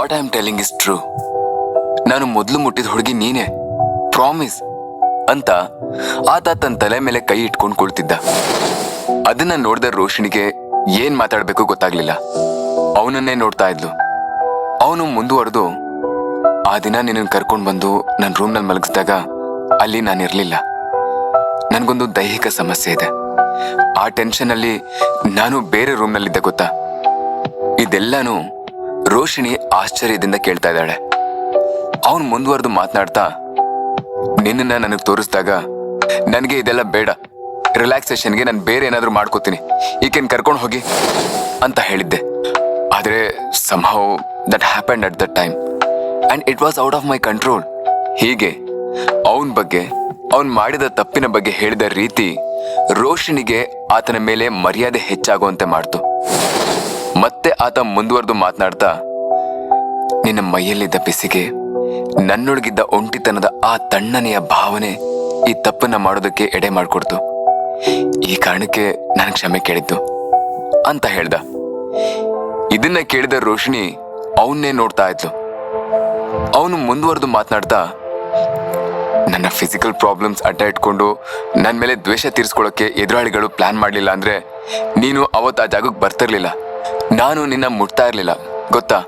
What I am telling is true ನಾನು ಮೊದಲು ಮುಟ್ಟಿದ ಹುಡುಗಿ ನೀನೆ. ಪ್ರಾಮಿಸ್ ಅಂತ ಆತ ತನ್ನ ತಲೆ ಮೇಲೆ ಕೈ ಇಟ್ಕೊಂಡು ಕುಳ್ತಿದ್ದ. ಅದನ್ನ ನೋಡಿದ ರೋಷಿಣಿಗೆ ಏನ್ ಮಾತಾಡ್ಬೇಕು ಗೊತ್ತಾಗ್ಲಿಲ್ಲ. ಅವನನ್ನೇ ನೋಡ್ತಾ ಇದ್ಲು. ಅವನು ಮುಂದುವರೆದು ಆ ದಿನ ನಿನ್ನ ಕರ್ಕೊಂಡು ಬಂದು ನನ್ನ ರೂಮ್ನಲ್ಲಿ ಮಲಗಿಸಿದಾಗ ಅಲ್ಲಿ ನಾನಿರಲಿಲ್ಲ ನನಗೊಂದು ದೈಹಿಕ ಸಮಸ್ಯೆ ಇದೆ. ಆ ಟೆನ್ಷನ್ ಅಲ್ಲಿ ನಾನು ಬೇರೆ ರೂಮ್ನಲ್ಲಿದ್ದೆ ಗೊತ್ತಾ? ಇದೆಲ್ಲಾನು ರೋಷಿಣಿ ಆಶ್ಚರ್ಯದಿಂದ ಕೇಳ್ತಾ ಇದ್ದಾಳೆ. ಅವನು ಮುಂದುವರೆದು ಮಾತನಾಡ್ತಾ, ನಿನ್ನನ್ನ ನನಗೆ ತೋರಿಸಿದಾಗ ನನಗೆ ಇದೆಲ್ಲ ಬೇಡ. ರಿಲ್ಯಾಕ್ಸೇಷನ್ಗೆ ನಾನು ಬೇರೆ ಏನಾದರೂ ಮಾಡ್ಕೋತೀನಿ. ಈಕೆನ್ ಕರ್ಕೊಂಡು ಹೋಗಿ ಅಂತ ಹೇಳಿದ್ದೆ. ಆದರೆ somehow that happen at that time and it was out of my control ಹೀಗೆ ಅವನ ಬಗ್ಗೆ, ಅವನು ಮಾಡಿದ ತಪ್ಪಿನ ಬಗ್ಗೆ ಹೇಳಿದ ರೀತಿ ರೋಷಿಣಿಗೆ ಆತನ ಮೇಲೆ ಮರ್ಯಾದೆ ಹೆಚ್ಚಾಗುವಂತೆ ಮಾಡ್ತು. ಮತ್ತೆ ಆತ ಮುಂದುವರೆದು ಮಾತನಾಡ್ತಾ, ನಿನ್ನ ಮೈಯಲ್ಲಿದ್ದ ಬಿಸಿಗೆ, ನನ್ನೊಳಗಿದ್ದ ಒಂಟಿತನದ ಆ ತಣ್ಣನೆಯ ಭಾವನೆ ಈ ತಪ್ಪನ್ನ ಮಾಡೋದಕ್ಕೆ ಎಡೆ ಮಾಡಿಕೊಡ್ತು. ಈ ಕಾರಣಕ್ಕೆ ನಾನು ಕ್ಷಮೆ ಕೇಳಿದ್ದು ಅಂತ ಹೇಳ್ದ. ಇದನ್ನ ಕೇಳಿದ ರೋಷಿಣಿ ಅವನ್ನೇ ನೋಡ್ತಾ ಇದ್ಲು. ಅವನು ಮುಂದುವರೆದು ಮಾತನಾಡ್ತಾ, ನನ್ನ ಫಿಸಿಕಲ್ ಪ್ರಾಬ್ಲಮ್ಸ್ ಅಡ್ಡ ಇಟ್ಕೊಂಡು ನನ್ನ ಮೇಲೆ ದ್ವೇಷ ತೀರಿಸ್ಕೊಳ್ಳೋಕೆ ಎದುರಾಳಿಗಳು ಪ್ಲಾನ್ ಮಾಡಲಿಲ್ಲ ಅಂದ್ರೆ ನೀನು ಅವತ್ತು ಆ ಜಾಗಕ್ಕೆ ಬರ್ತಿರ್ಲಿಲ್ಲ. ನಾನು ನಿನ್ನ ಮುಟ್ತಾ ಇರಲಿಲ್ಲ ಗೊತ್ತಾ?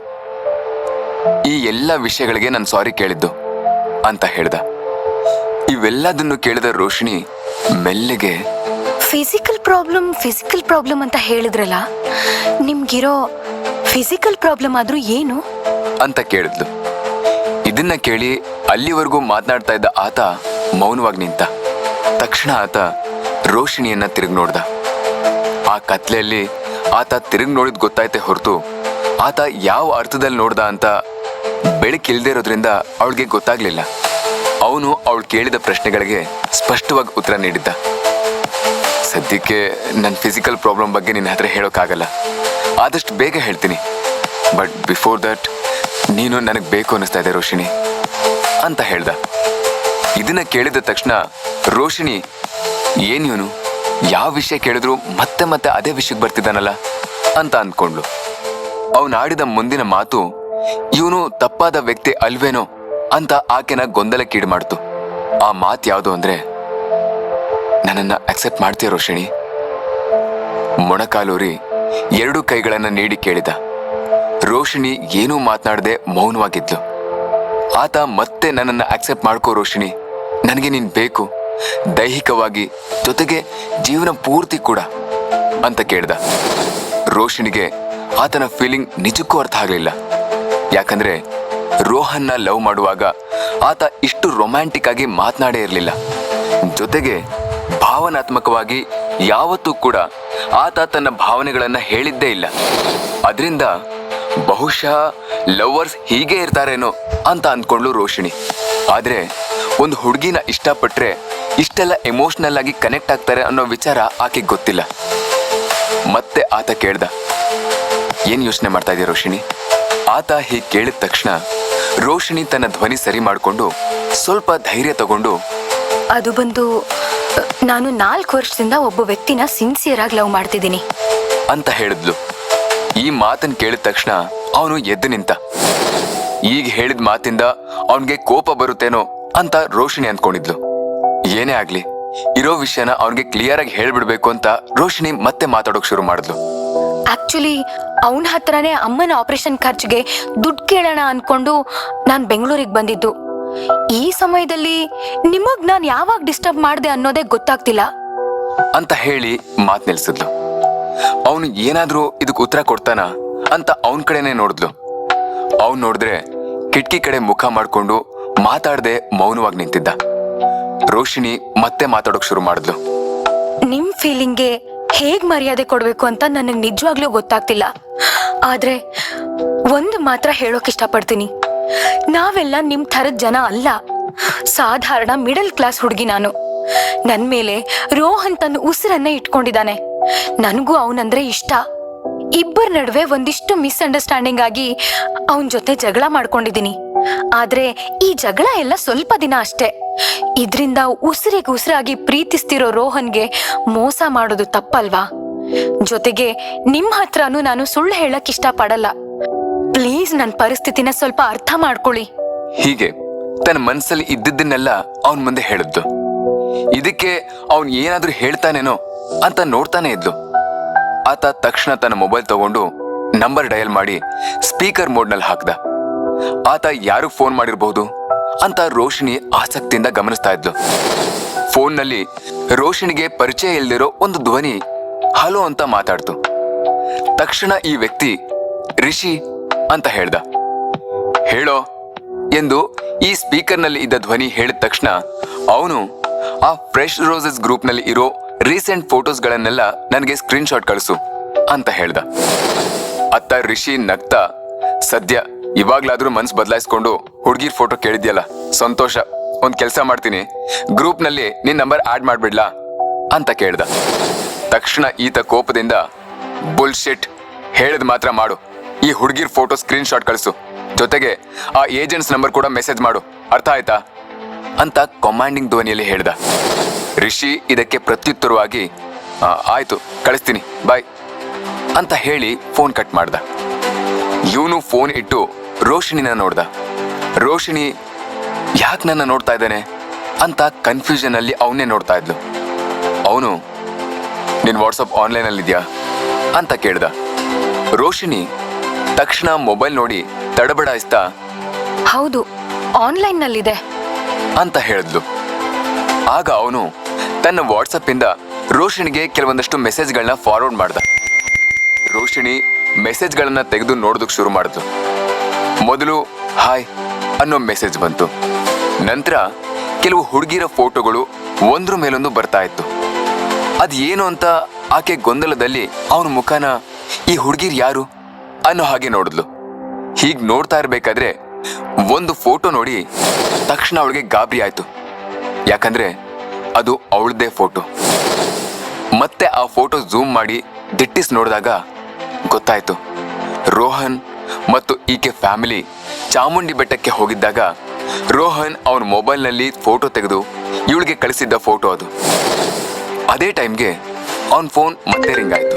ಈ ಎಲ್ಲ ವಿಷಯಗಳಿಗೆ ನಾನು ಸಾರಿ ಕೇಳಿದ್ದು ಅಂತ ಹೇಳ್ದ. ಇವೆಲ್ಲದನ್ನು ಕೇಳಿದ ರೋಷಿಣಿ ಮೆಲ್ಲಿಗೆ ಫಿಸಿಕಲ್ ಪ್ರಾಬ್ಲಮ್ ಫಿಸಿಕಲ್ ಪ್ರಾಬ್ಲಮ್ ಅಂತ ಹೇಳಿದ್ರಲ್ಲ ನಿಮ್ಗಿರೋ ಫಿಸಿಕಲ್ ಪ್ರಾಬ್ಲಮ್ ಆದ್ರೂ ಏನು? ಅಂತ ಕೇಳಿದ್ಲು. ಇದನ್ನ ಕೇಳಿ ಅಲ್ಲಿವರೆಗೂ ಮಾತನಾಡ್ತಾ ಇದ್ದ ಆತ ಮೌನವಾಗಿ ನಿಂತ. ತಕ್ಷಣ ಆತ ರೋಷಿಣಿಯನ್ನ ತಿರುಗಿ ನೋಡ್ದ ಆ ಕತ್ಲೆಯಲ್ಲಿ ಆತ ತಿರುಗಿ ನೋಡಿದ್ ಗೊತ್ತಾಯ್ತೆ ಹೊರತು, ಆತ ಯಾವ ಅರ್ಥದಲ್ಲಿ ನೋಡ್ದ ಅಂತ ಬೆಳಕಿಲ್ದೇ ಇರೋದ್ರಿಂದ ಅವಳಿಗೆ ಗೊತ್ತಾಗ್ಲಿಲ್ಲ. ಅವನು ಅವಳು ಕೇಳಿದ ಪ್ರಶ್ನೆಗಳಿಗೆ ಸ್ಪಷ್ಟವಾಗಿ ಉತ್ತರ ನೀಡಿದ್ದ. ಸದ್ಯಕ್ಕೆ ನನ್ನ ಫಿಸಿಕಲ್ ಪ್ರಾಬ್ಲಮ್ ಬಗ್ಗೆ ನಿನ್ನ ಹತ್ರ ಹೇಳೋಕ್ಕಾಗಲ್ಲ. ಆದಷ್ಟು ಬೇಗ ಹೇಳ್ತೀನಿ. ಬಟ್ ಬಿಫೋರ್ ದಟ್ ನೀನು ನನಗೆ ಬೇಕು ಅನ್ನಿಸ್ತಾ ಇದೆ ರೋಷಿಣಿ, ಅಂತ ಹೇಳ್ದ. ಇದನ್ನ ಕೇಳಿದ ತಕ್ಷಣ ರೋಷಿಣಿ ಏನಿವನು ಯಾವ ವಿಷಯ ಕೇಳಿದ್ರು ಮತ್ತೆ ಮತ್ತೆ ಅದೇ ವಿಷಯಕ್ಕೆ ಬರ್ತಿದ್ದಾನಲ್ಲ ಅಂತ ಅಂದ್ಕೊಂಡ್ಲು ಅವನು ಆಡಿದ ಮುಂದಿನ ಮಾತು, ಇವನು ತಪ್ಪಾದ ವ್ಯಕ್ತಿ ಅಲ್ವೇನೋ ಅಂತ ಆಕೆನ ಗೊಂದಲಕ್ಕೀಡು ಮಾಡ್ತು ಆ ಮಾತು ಯಾವುದು ಅಂದ್ರೆ, ನನ್ನನ್ನ ಅಕ್ಸೆಪ್ಟ್ ಮಾಡ್ತೀಯ ರೋಷಿಣಿ? ಮೊಣಕಾಲೂರಿ ಎರಡು ಕೈಗಳನ್ನು ನೀಡಿ ಕೇಳಿದ. ರೋಷಿಣಿ ಏನೂ ಮಾತನಾಡದೆ ಮೌನವಾಗಿದ್ಲು. ಆತ ಮತ್ತೆ ನನ್ನನ್ನು ಅಕ್ಸೆಪ್ಟ್ ಮಾಡ್ಕೋ ರೋಷಿಣಿ. ನನಗೆ ನೀನು ಬೇಕು. ದೈಹಿಕವಾಗಿ ಜೊತೆಗೆ ಜೀವನ ಪೂರ್ತಿ ಕೂಡ ಅಂತ ಕೇಳ್ದ. ರೋಷಿಣಿಗೆ ಆತನ ಫೀಲಿಂಗ್ ನಿಜಕ್ಕೂ ಅರ್ಥ ಆಗಲಿಲ್ಲ. ಯಾಕಂದ್ರೆ ರೋಹನ್ನ ಲವ್ ಮಾಡುವಾಗ ಆತ ಇಷ್ಟು ರೊಮ್ಯಾಂಟಿಕ್ ಆಗಿ ಮಾತನಾಡೇ ಇರಲಿಲ್ಲ. ಜೊತೆಗೆ ಭಾವನಾತ್ಮಕವಾಗಿ ಯಾವತ್ತೂ ಕೂಡ ಆತ ತನ್ನ ಭಾವನೆಗಳನ್ನ ಹೇಳಿದ್ದೇ ಇಲ್ಲ. ಅದರಿಂದ ಬಹುಶಃ ಲವರ್ಸ್ ಹೀಗೆ ಇರ್ತಾರೇನೋ ಅಂತ ಅಂದ್ಕೊಂಡ್ಲು ರೋಷಿಣಿ. ಆದ್ರೆ ಒಂದು ಹುಡುಗಿನ ಇಷ್ಟಪಟ್ರೆ ಇಷ್ಟೆಲ್ಲ ಎಮೋಷನಲ್ ಆಗಿ ಕನೆಕ್ಟ್ ಆಗ್ತಾರೆ ಅನ್ನೋ ವಿಚಾರ ಆಕೆಗೆ ಗೊತ್ತಿಲ್ಲ. ಮತ್ತೆ ಆತ ಕೇಳ್ದ ಏನ್ ಯೋಚನೆ ಮಾಡ್ತಾ ಇದೆಯಾ ರೋಷಿಣಿ? ಆತ ಹೀಗೆ ಕೇಳಿದ ತಕ್ಷಣ ರೋಷಿಣಿ ತನ್ನ ಧ್ವನಿ ಸರಿ ಮಾಡಿಕೊಂಡು ಸ್ವಲ್ಪ ಧೈರ್ಯ ತಗೊಂಡು ಅದು ಬಂದು ನಾನು ನಾಲ್ಕು ವರ್ಷದಿಂದ ಒಬ್ಬ ವ್ಯಕ್ತಿನ ಸಿನ್ಸಿಯರ್ ಆಗಿ ಲವ್ ಮಾಡ್ತಿದ್ದೀನಿ. ಅಂತ ಹೇಳಿದ್ಲು. ಈ ಮಾತನ್ನ ಕೇಳಿದ ತಕ್ಷಣ ಅವನು ಎದ್ದು ನಿಂತ ಈಗ ಹೇಳಿದ ಮಾತಿಂದ ಅವನಿಗೆ ಕೋಪ ಬರುತ್ತೇನೋ ಅಂತ ರೋಷಿಣಿ ಅಂದ್ಕೊಂಡಿದ್ಲು ಏನೇ ಆಗ್ಲಿ ಇರೋ ವಿಷಯನ ಅವ್ನಿಗೆ ಕ್ಲಿಯರ್ ಆಗಿ ಹೇಳ್ಬಿಡ್ಬೇಕು ಅಂತ ರೋಷಿಣಿ ಮತ್ತೆ ಮಾತಾಡೋಕ್ ಶುರು ಮಾಡಿದ್ಲು. ಆಕ್ಚುಲಿ ಅವನ ಹತ್ರನೇ ಅಮ್ಮನ ಆಪರೇಷನ್ ಖರ್ಚಿಗೆ ದುಡ್ಡು ಕೇಳೋಣ ಅನ್ಕೊಂಡು ನಾನು ಬೆಂಗಳೂರಿಗೆ ಬಂದಿದ್ದು. ಈ ಸಮಯದಲ್ಲಿ ನಿಮಗ್ ನಾನು ಯಾವಾಗ ಡಿಸ್ಟರ್ಬ್ ಮಾಡಿದೆ ಅನ್ನೋದೇ ಗೊತ್ತಾಗ್ತಿಲ್ಲ. ಅಂತ ಹೇಳಿ ಮಾತ್ ನಿಲ್ಸಿದ್ಲು. ಅವನು ಏನಾದ್ರೂ ಇದಕ್ ಉತ್ತರ ಕೊಡ್ತಾನ ಅಂತ ಅವನ್ ಕಡೆನೆ ನೋಡಿದ್ಲು. ಅವ್ನ್ ನೋಡಿದ್ರೆ ಕಿಟಕಿ ಕಡೆ ಮುಖ ಮಾಡ್ಕೊಂಡು ಮಾತಾಡದೆ ಮೌನವಾಗಿ ನಿಂತಿದ್ದ. ರೋಷಿಣಿ ಮತ್ತೆ ಮಾತಾಡೋಕ್ ಶುರು ಮಾಡಿದ್ಲು. ನಿಮ್ ಫೀಲಿಂಗ್ಗೆ ಹೇಗ್ ಮರ್ಯಾದೆ ಕೊಡ್ಬೇಕು ಅಂತ ನನಗೆ ನಿಜವಾಗ್ಲೂ ಗೊತ್ತಾಗ್ತಿಲ್ಲ. ಆದ್ರೆ ಒಂದು ಮಾತ್ರ ಹೇಳೋಕ್ ಇಷ್ಟಪಡ್ತೀನಿ. ನಾವೆಲ್ಲ ನಿಮ್ ಥರದ ಜನ ಅಲ್ಲ. ಸಾಧಾರಣ ಮಿಡಲ್ ಕ್ಲಾಸ್ ಹುಡುಗಿ ನಾನು. ನನ್ ಮೇಲೆ ರೋಹನ್ ತನ್ನ ಉಸಿರನ್ನ ಇಟ್ಕೊಂಡಿದ್ದಾನೆ. ನನಗೂ ಅವನಂದ್ರೆ ಇಷ್ಟ. ಇಬ್ಬರ ನಡುವೆ ಒಂದಿಷ್ಟು ಮಿಸ್ಅಂಡರ್ಸ್ಟ್ಯಾಂಡಿಂಗ್ ಆಗಿ ಅವನ ಜೊತೆ ಜಗಳ ಮಾಡ್ಕೊಂಡಿದ್ದೀನಿ. ಆದ್ರೆ ಈ ಜಗಳ ಎಲ್ಲ ಸ್ವಲ್ಪ ದಿನ ಅಷ್ಟೇ. ಇದ್ರಿಂದ ಉಸಿರಿಗೆ ಉಸಿರಾಗಿ ಪ್ರೀತಿಸ್ತಿರೋ ರೋಹನ್ಗೆ ಮೋಸ ಮಾಡೋದು ತಪ್ಪಲ್ವಾ? ಜೊತೆಗೆ ನಿಮ್ ಹತ್ರನೂ ನಾನು ಸುಳ್ಳು ಹೇಳಕ್ ಇಷ್ಟಪಡಲ್ಲ. ಪ್ಲೀಸ್ ನನ್ ಪರಿಸ್ಥಿತಿನ ಸ್ವಲ್ಪ ಅರ್ಥ ಮಾಡ್ಕೊಳ್ಳಿ. ಹೀಗೆ ತನ್ನ ಮನಸ್ಸಲ್ಲಿ ಇದ್ದಿದ್ದನ್ನೆಲ್ಲ ಅವನ್ ಮುಂದೆ ಹೇಳಿದ್ದು. ಇದಕ್ಕೆ ಅವನ್ ಏನಾದ್ರೂ ಹೇಳ್ತಾನೇನೋ ಅಂತ ನೋಡ್ತಾನೆ ಇದ್ಲು. ಆತ ತಕ್ಷಣ ತನ್ನ ಮೊಬೈಲ್ ತಗೊಂಡು ನಂಬರ್ ಡಯಲ್ ಮಾಡಿ ಸ್ಪೀಕರ್ ಮೋಡ್ನಲ್ಲಿ ಹಾಕ್ದ. ಆತ ಯಾರು ಫೋನ್ ಮಾಡಿರಬಹುದು ಅಂತ ರೋಷಿಣಿ ಆಸಕ್ತಿಯಿಂದ ಗಮನಿಸ್ತಾ ಇದ್ಲು. ಫೋನ್ನಲ್ಲಿ ರೋಷಿಣಿಗೆ ಪರಿಚಯ ಇಲ್ದಿರೋ ಒಂದು ಧ್ವನಿ ಹಲೋ ಅಂತ ಮಾತಾಡ್ತು. ತಕ್ಷಣ ಈ ವ್ಯಕ್ತಿ, ರಿಷಿ ಅಂತ ಹೇಳ್ದ. ಹೇಳೋ ಎಂದು ಈ ಸ್ಪೀಕರ್ನಲ್ಲಿ ಇದ್ದ ಧ್ವನಿ ಹೇಳಿದ ತಕ್ಷಣ ಅವನು ಆ ಫ್ರೆಶ್ ರೋಸಸ್ ಗ್ರೂಪ್ನಲ್ಲಿ ಇರೋ ರೀಸೆಂಟ್ ಫೋಟೋಸ್ಗಳನ್ನೆಲ್ಲ ನನಗೆ ಸ್ಕ್ರೀನ್ಶಾಟ್ ಕಳಿಸು ಅಂತ ಹೇಳ್ದ. ಅತ್ತ ರಿಷಿ ನಗ್ತಾ, ಸದ್ಯ ಇವಾಗ್ಲಾದ್ರೂ ಮನ್ಸ್ ಬದಲಾಯಿಸ್ಕೊಂಡು ಹುಡ್ಗಿರ್ ಫೋಟೋ ಕೇಳಿದ್ಯಲ್ಲ? ಸಂತೋಷ. ಒಂದ್ ಕೆಲಸ ಮಾಡ್ತೀನಿ. ಗ್ರೂಪ್ನಲ್ಲಿ ನಿನ್ ನಂಬರ್ ಆಡ್ ಮಾಡ್ಬಿಡ್ಲಾ? ಅಂತ ಕೇಳ್ದ. ತಕ್ಷಣ ಈತ ಕೋಪದಿಂದ ಬುಲ್ಶಿಟ್ ಹೇಳಿದ್ ಮಾತ್ರ ಮಾಡು. ಈ ಹುಡ್ಗಿರ್ ಫೋಟೋ ಸ್ಕ್ರೀನ್ ಶಾಟ್ ಕಳಿಸು. ಜೊತೆಗೆ ಆ ಏಜೆಂಟ್ಸ್ ನಂಬರ್ ಕೂಡ ಮೆಸೇಜ್ ಮಾಡು. ಅರ್ಥ ಆಯ್ತಾ? ಅಂತ ಕಮಾಂಡಿಂಗ್ ಧ್ವನಿಯಲ್ಲಿ ಹೇಳ್ದ. ರಿಷಿ ಇದಕ್ಕೆ ಪ್ರತ್ಯುತ್ತರವಾಗಿ "ಆ, ಆಯ್ತು ಕಳಿಸ್ತೀನಿ. ಬಾಯ್ ಅಂತ ಹೇಳಿ ಫೋನ್ ಕಟ್ ಮಾಡ್ದ. ಇವನು ಫೋನ್ ಇಟ್ಟು ರೋಶಿನಿನ ನೋಡ್ದ. ರೋಷಿಣಿ ಯಾಕೆ ನನ್ನ ನೋಡ್ತಾ ಇದ್ದಾನೆ ಅಂತ ಕನ್ಫ್ಯೂಷನ್ ಅಲ್ಲಿ ಅವನೇ ನೋಡ್ತಾ ಇದ್ಲು. ಅವನು ನಿನ್ ವಾಟ್ಸಪ್ ಆನ್ಲೈನ್ ಅಲ್ಲಿ ಇದೆಯಾ ಅಂತ ಕೇಳ್ದ. ರೋಷಿಣಿ ತಕ್ಷಣ ಮೊಬೈಲ್ ನೋಡಿ ತಡಬಡಾಯಿಸ್ತಾ ಹೌದು ಆನ್ಲೈನ್ನಲ್ಲಿದೆ ಅಂತ ಹೇಳಿದ್ಲು. ಆಗ ಅವನು ತನ್ನ ವಾಟ್ಸಪ್ ಇಂದ ರೋಶಿನಿಗೆ ಕೆಲವೊಂದಷ್ಟು ಮೆಸೇಜ್ಗಳನ್ನ ಫಾರ್ವರ್ಡ್ ಮಾಡ್ದ. ರೋಷಿಣಿ ಮೆಸೇಜ್ಗಳನ್ನ ತೆಗೆದು ನೋಡೋದಕ್ಕೆ ಶುರು ಮಾಡಿದ್ಲು. ಮೊದಲು ಹಾಯ್ ಅನ್ನೋ ಮೆಸೇಜ್ ಬಂತು. ನಂತರ ಕೆಲವು ಹುಡುಗಿರ ಫೋಟೋಗಳು ಒಂದ್ರ ಮೇಲೊಂದು ಬರ್ತಾ ಇತ್ತು. ಅದ್ ಏನು ಅಂತ ಆಕೆ ಗೊಂದಲದಲ್ಲಿ ಅವನ ಮುಖನ ಈ ಹುಡುಗಿರ್ ಯಾರು ಅನ್ನೋ ಹಾಗೆ ನೋಡಿದ್ಲು. ಹೀಗ್ ನೋಡ್ತಾ ಇರ್ಬೇಕಾದ್ರೆ ಒಂದು ಫೋಟೋ ನೋಡಿ ತಕ್ಷಣ ಅವಳಿಗೆ ಗಾಬರಿ ಆಯ್ತು. ಯಾಕಂದ್ರೆ ಅದು ಅವಳದೇ ಫೋಟೋ. ಮತ್ತೆ ಆ ಫೋಟೋ ಝೂಮ್ ಮಾಡಿ ದಿಟ್ಟಿಸ್ ನೋಡಿದಾಗ ಗೊತ್ತಾಯ್ತು. ರೋಹನ್ ಮತ್ತು ಈಕೆ ಫ್ಯಾಮಿಲಿ ಚಾಮುಂಡಿ ಬೆಟ್ಟಕ್ಕೆ ಹೋಗಿದ್ದಾಗ ರೋಹನ್ ಅವನ ಮೊಬೈಲ್ನಲ್ಲಿ ಫೋಟೋ ತೆಗೆದು ಇವಳಿಗೆ ಕಳಿಸಿದ್ದ ಫೋಟೋ ಅದು. ಅದೇ ಟೈಮ್ಗೆ ಅವನ ಫೋನ್ ಮತ್ತೆ ರಿಂಗ್ ಆಯ್ತು.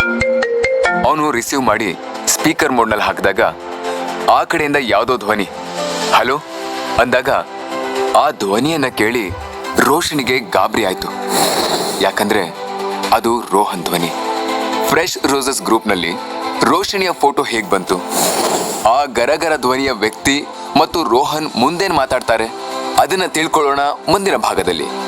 ಅವನು ರಿಸೀವ್ ಮಾಡಿ ಸ್ಪೀಕರ್ ಮೋಡ್ನಲ್ಲಿ ಹಾಕಿದಾಗ ಆ ಕಡೆಯಿಂದ ಯಾವುದೋ ಧ್ವನಿ. ಹಲೋ? ಅಂದಾಗ ಆ ಧ್ವನಿಯನ್ನ ಕೇಳಿ ರೋಷನಿಗೆ ಗಾಬರಿ ಆಯಿತು. ಯಾಕಂದ್ರೆ ಅದು ರೋಹನ್ ಧ್ವನಿ. ಫ್ರೆಶ್ ರೋಸಸ್ ಗ್ರೂಪ್ನಲ್ಲಿ ರೋಷಣಿಯ ಫೋಟೋ ಹೇಗೆ ಬಂತು? ಆ ಗರಗರ ಧ್ವನಿಯ ವ್ಯಕ್ತಿ ಮತ್ತು ರೋಹನ್ ಮುಂದೇನು ಮಾತಾಡ್ತಾರೆ? ಅದನ್ನು ತಿಳ್ಕೊಳ್ಳೋಣ ಮುಂದಿನ ಭಾಗದಲ್ಲಿ.